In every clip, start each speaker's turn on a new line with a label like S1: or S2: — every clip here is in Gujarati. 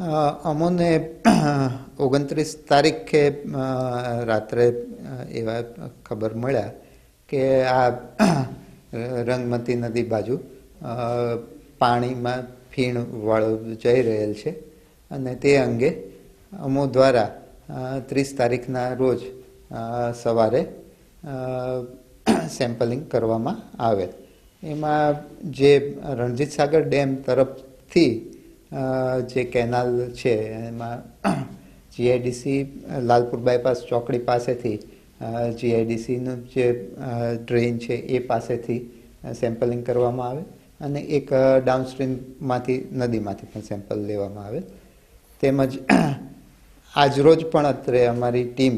S1: અમોને ઓગણત્રીસ તારીખે રાત્રે એવા ખબર મળ્યા કે આ રંગમતી નદી બાજુ પાણીમાં ફીણ વાળો જઈ રહેલ છે અને તે અંગે અમો દ્વારા ત્રીસ તારીખના રોજ સવારે સેમ્પલિંગ કરવામાં આવેલ. એમાં જે રણજીત સાગર ડેમ તરફથી જે કેનાલ છે, એમાં જીઆઈડીસી લાલપુર બાયપાસ ચોકડી પાસેથી જીઆઈડીસીનું જે ડ્રેન છે, એ પાસેથી સેમ્પલિંગ કરવામાં આવે અને એક ડાઉનસ્ટ્રીમમાંથી નદીમાંથી પણ સેમ્પલ લેવામાં આવે. તેમજ આજરોજ પણ અત્રે અમારી ટીમ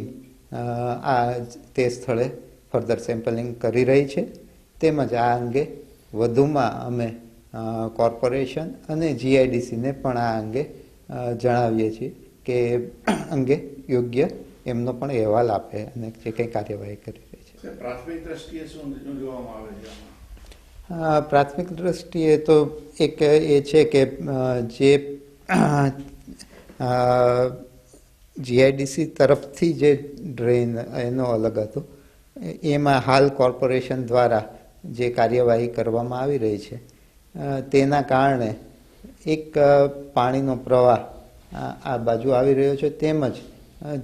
S1: આ તે સ્થળે ફર્ધર સેમ્પલિંગ કરી રહી છે. તેમજ આ અંગે વધુમાં અમે કોર્પોરેશન અને જીઆઈડીસીને પણ આ અંગે જણાવીએ છીએ કે અંગે યોગ્ય એમનો પણ અહેવાલ આપે અને જે કંઈ કાર્યવાહી કરી રહી છે.
S2: પ્રાથમિક દ્રષ્ટિએ શું જોવામાં આવે છે
S1: પ્રાથમિક દ્રષ્ટિએ તો એક એ છે કે જે જીઆઈડીસી તરફથી જે ડ્રેન એનો અલગ હતો એમાં હાલ કોર્પોરેશન દ્વારા જે કાર્યવાહી કરવામાં આવી રહી છે તેના કારણે એક પાણીનો પ્રવાહ આ બાજુ આવી રહ્યો છે. તેમજ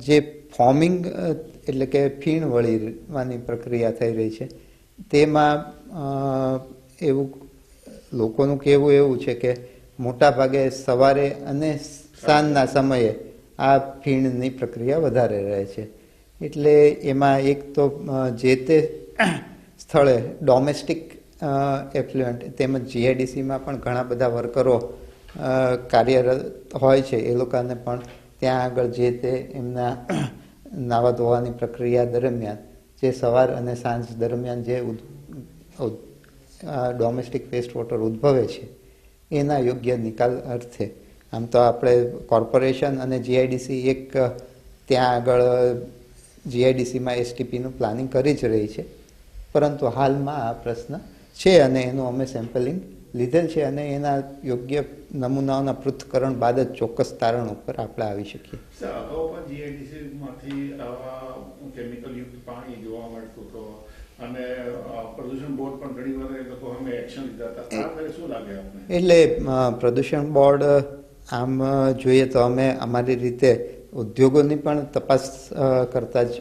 S1: જે ફોર્મિંગ એટલે કે ફીણ વળીવાની પ્રક્રિયા થઈ રહી છે, તેમાં એવું લોકોનું કહેવું એવું છે કે મોટા ભાગે સવારે અને સાંજના સમયે આ ફીણની પ્રક્રિયા વધારે રહે છે. એટલે એમાં એક તો જે તે સ્થળે ડોમેસ્ટિક એફ્લુએન્ટ તેમજ જીઆઈડીસીમાં પણ ઘણા બધા વર્કરો કાર્યરત હોય છે. એ લોકોને પણ ત્યાં આગળ જે તે એમના નાવા ધોવાની પ્રક્રિયા દરમિયાન, જે સવાર અને સાંજ દરમિયાન જે ડોમેસ્ટિક વેસ્ટ વોટર ઉદ્ભવે છે, એના યોગ્ય નિકાલ અર્થે. આમ તો આપણે કોર્પોરેશન અને જીઆઈડીસી એક ત્યાં આગળ જીઆઈડીસીમાં એસટીપીનું પ્લાનિંગ કરી જ રહી છે. પરંતુ હાલમાં આ પ્રશ્ન છે અને એનું અમે સેમ્પલિંગ લીધેલ છે અને એના યોગ્ય નમૂનાઓના પૃથ્થકરણ બાદ જ ચોક્કસ તારણ ઉપર આપણે આવી શકીએ.
S2: અગાઉ પણ જીઆઈડીસી કેમિકલ યુક્ત પાણી જોવા મળતું હતો અને પ્રદૂષણ બોર્ડ પણ ઘણી વાર એ લોકો અમે એક્શન લીધા હતા. શું લાગે
S1: એટલે પ્રદૂષણ બોર્ડ આમ જોઈએ તો અમે અમારી રીતે ઉદ્યોગોની પણ તપાસ કરતા જ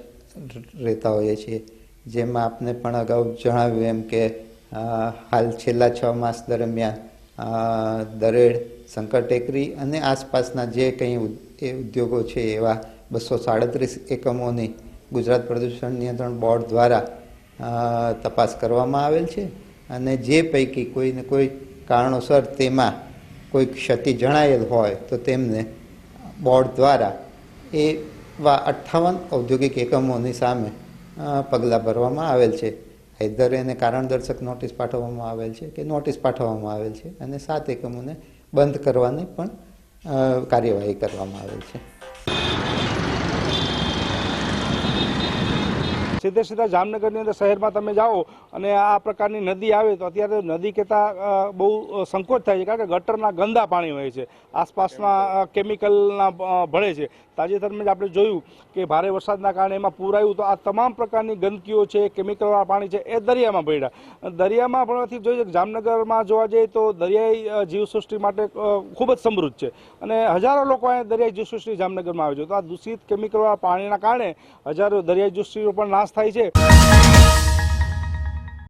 S1: રહેતા હોઈએ છીએ. જેમાં આપને પણ અગાઉ જણાવ્યું એમ કે હાલ છેલ્લા છ માસ દરમિયાન દરેડ શંકર ટેકરી અને આસપાસના જે કંઈ એ ઉદ્યોગો છે એવા બસો સાડત્રીસ એકમોની ગુજરાત પ્રદૂષણ નિયંત્રણ બોર્ડ દ્વારા તપાસ કરવામાં આવેલ છે. અને જે પૈકી કોઈને કોઈ કારણોસર તેમાં કોઈ ક્ષતિ જણાયેલ હોય તો તેમને બોર્ડ દ્વારા એવા અઠ્ઠાવન ઔદ્યોગિક એકમોની સામે પગલાં ભરવામાં આવેલ છે. હૈદર એને કારણદર્શક નોટિસ પાઠવવામાં આવેલ છે કે નોટિસ પાઠવવામાં આવેલ છે અને સાત એકમોને બંધ કરવાની પણ કાર્યવાહી કરવામાં આવેલ છે.
S3: સીધે સીધા જામનગરની અંદર શહેરમાં તમે જાઓ અને આ પ્રકારની નદી આવે તો અત્યારે નદી કહેતા બહુ સંકોચ થાય છે કારણ કે ગટરના ગંદા પાણી હોય છે. આસપાસના કેમિકલના ભળે છે. તાજેતરમાં જ આપણે જોયું કે ભારે વરસાદના કારણે એમાં પૂર આવ્યું તો આ તમામ પ્રકારની ગંદકીઓ છે, કેમિકલવાળા પાણી છે, એ દરિયામાં પડ્યા દરિયામાં ભણવાથી જોઈએ જામનગરમાં જોવા જઈએ તો દરિયાઈ જીવસૃષ્ટિ માટે ખૂબ જ સમૃદ્ધ છે. અને હજારો લોકો અહીંયા દરિયાઈ જીવસૃષ્ટિ જામનગરમાં આવે છે. તો આ દૂષિત કેમિકલવાળા પાણીના કારણે હજારો દરિયાઈ જીવસૃષ્ટિનો પણ નાશ થાય છે.